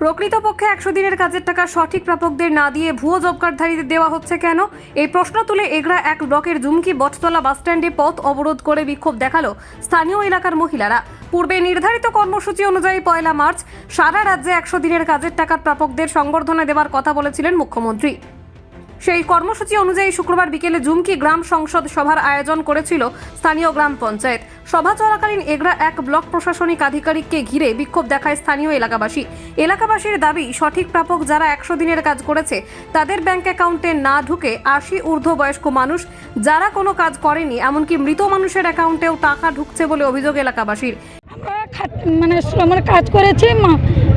প্রকৃতপক্ষে একশো দিনের কাজের টাকা সঠিক প্রাপকদের না দিয়ে ভুয়ো জব দেওয়া হচ্ছে কেন? এই প্রশ্ন তুলে এগরা এক ব্লকের জুমকি বটতলা বাসস্ট্যান্ডে পথ অবরোধ করে বিক্ষোভ দেখাল স্থানীয় এলাকার মহিলারা। পূর্বে নির্ধারিত কর্মসূচি অনুযায়ী পয়লা মার্চ সারা রাজ্যে একশো দিনের কাজের টাকার প্রাপকদের সংবর্ধনা দেওয়ার কথা বলেছিলেন মুখ্যমন্ত্রী। সেই কর্মসূচি অনুযায়ী শুক্রবার বিকেলে জুমকি গ্রাম সংসদ সভার আয়োজন করেছিল স্থানীয় গ্রাম পঞ্চায়েত। সভা চলাকালীন এগরা এক ব্লক প্রশাসনিক আধিকারিককে ঘিরে বিক্ষোভ দেখায় স্থানীয় এলাকাবাসী। এলাকাবাসীর দাবি সঠিক প্রাপক যারা একশো দিনের কাজ করেছে তাদের ব্যাংক অ্যাকাউন্টে না ঢুকে আশি ঊর্ধ্ব বয়স্ক মানুষ যারা কোনো কাজ করেনি এমনকি মৃত মানুষের অ্যাকাউন্টেও টাকা ঢুকছে বলে অভিযোগ এলাকাবাসীর। মানে শ্রমের কাজ করেছি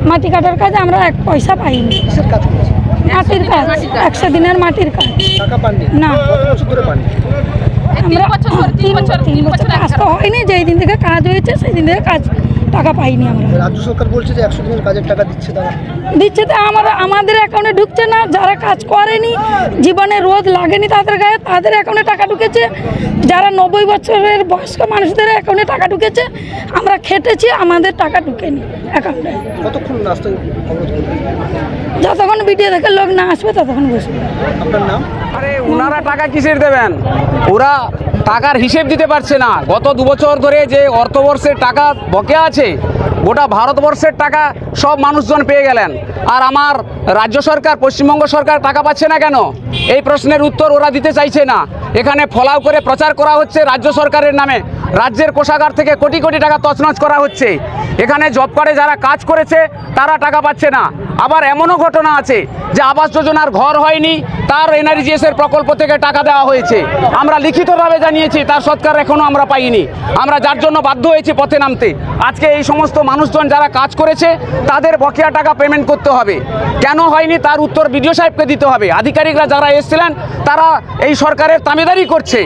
মাটি কাটার কাজে আমরা এক পয়সা পাইনি। কাজ করেছেন মাটির কাজ। একশো দিনের মাটির কাজ। না। আমরা তিন তিন বছর কাজ তো হয়নি যেই দিন থেকে কাজ হয়েছে সেই দিন থেকে কাজ টাকা পাইনি আমরা। রাজ্য সরকার বলছে যে একশো দিনের কাজের টাকা দিচ্ছে তারা। দিচ্ছে তো আমার আমাদের অ্যাকাউন্টে ঢুকছে না যারা কাজ করেনি জীবনে রোদ লাগেনি তাদের গায়ে তাদের অ্যাকাউন্টে টাকা ঢুকেছে। যারা নব্বই বছরের বয়স্ক মানুষদের অ্যাকাউন্টে টাকা ঢুকেছে আমরা খেটেছি আমাদের টাকা ঢুকেনি অ্যাকাউন্টে কতক্ষণ রাস্তায় যতক্ষণ ভিডিও দেখে লোক না আসবে ততক্ষণ বসবে। আপনার নাম? আরে ওনারা টাকা কিসের দেবেন? ওরা টাকার হিসেব দিতে পারছে না। গত দু বছর ধরে যে অর্থবর্ষের টাকা বকে আছে গোটা ভারতবর্ষের টাকা সব মানুষজন পেয়ে গেলেন। আর আমার রাজ্য সরকার, পশ্চিমবঙ্গ সরকার টাকা পাচ্ছে না কেন? এই প্রশ্নের উত্তর ওরা দিতে চাইছে না। এখানে ফলাও করে প্রচার করা হচ্ছে রাজ্য সরকারের নামে। রাজ্যের কোষাগার থেকে কোটি কোটি টাকা তছনছ করা হচ্ছে। এখানে জব কার্ডে যারা কাজ করেছে, তারা টাকা পাচ্ছে না। আবার এমনও ঘটনা আছে যে আবাস যোজনার ঘর হয়নি, তার এনআরজিএস এর প্রকল্প থেকে টাকা দেওয়া হয়েছে। আমরা লিখিতভাবে জানিয়েছি, তার সৎকার এখনও আমরা পাইনি। আমরা যার জন্য বাধ্য হয়েছি পথে নামতে। আজকে এই সমস্ত মানুষজন যারা কাজ করেছে তাদের বকেয়া টাকা পেমেন্ট করতে হবে। কেন হয়নি? তার উত্তর বিডিও সাহেবকে দিতে হবে। আধিকারিকরা যারা এসেছিলেন তারা এই সরকারের তামেদারি করছে।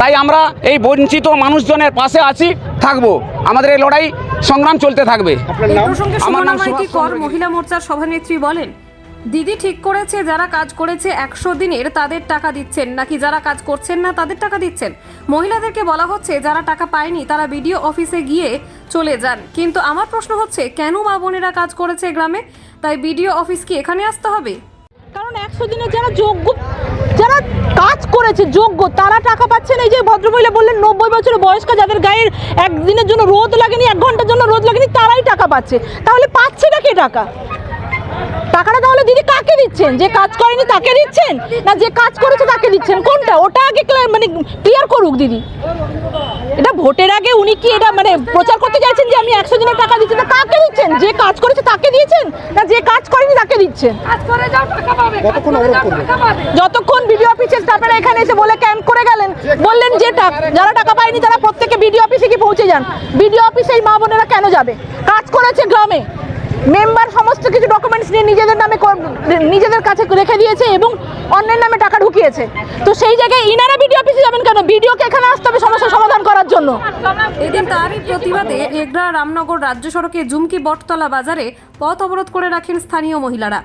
তাই আমরা এই বঞ্চিত মানুষজনের পাশে আছি থাকব। আমাদের এই লড়াই সংগ্রাম চলতে থাকবে। আমার নাম মহিলা মোর্চার সভানেত্রী বলেন দিদি ঠিক করেছে যারা কাজ করেছে একশো দিনের তাদের টাকা দিচ্ছেন। নাকি যারা কাজ করছেন না তাদের টাকা দিচ্ছেন? মহিলাদেরকে বলা হচ্ছে যারা টাকা পায়নি তারা বিডিও অফিসে গিয়ে চলে যান। কিন্তু আমার প্রশ্ন হচ্ছে, কেন মা বোনেরা কাজ করেছে গ্রামে? তাই বিডিও অফিস কি এখানে আসতে হবে? কারণ একশো দিনে যারা যোগ্য, যারা কাজ করেছে যোগ্য, তারা টাকা পাচ্ছে না এই যে ভদ্রমহিলা বললেন, নব্বই বছরের বয়স্ক, যাদের গায়ের একদিনের জন্য রোদ লাগেনি, এক ঘণ্টার জন্য রোদ লাগেনি, তারাই টাকা পাচ্ছে। তাহলে পাচ্ছে না কে টাকা? দিদি কাকে দিচ্ছেন? যে কাজ করেনি তাকে দিচ্ছেন? না যে কাজ করেছে তাকে দিচ্ছেন? কোনটা? ওটা আগে মানে ক্লিয়ার করুক দিদি। এটা ভোটের আগে উনি কি এটা মানে প্রচার করতে চাইছেন যে আমি একশো দিনের টাকা দিচ্ছি না কাকে দিচ্ছেন? যে কাজ করেছে তাকে দিয়েছেন? না যে কাজ করেনি তাকে দিচ্ছেন? যতক্ষণ বিডিও অফিসের স্টাফেরা এখানে এসে বলে ক্যাম্প করে গেলেন বললেন যে টাক- যারা টাকা পায়নি তারা প্রত্যেকে বিডিও অফিসে গিয়ে পৌঁছে যান? বিডিও অফিসে এই মা বোনেরা কেন যাবে? কাজ করেছে গ্রামে। মেম্বার সমস্ত কিছু ডকুমেন্টস নিয়ে নিজেদের নামে নিজেদের কাছে রেখে দিয়েছে এবং অন্যের নামে টাকা ঢুকিয়েছে। তো সেই জায়গায় ইনারা বিডিও অফিসে যাবেন কেন? বিডিওকে এখানে আসতে হবে সমস্যার সমাধান করার জন্য। এদিন তারই প্রতিবাদে এগরা রামনগর রাজ্য সড়কে জুমকি বটতলা বাজারে পথ অবরোধ করে রাখেন স্থানীয় মহিলারা।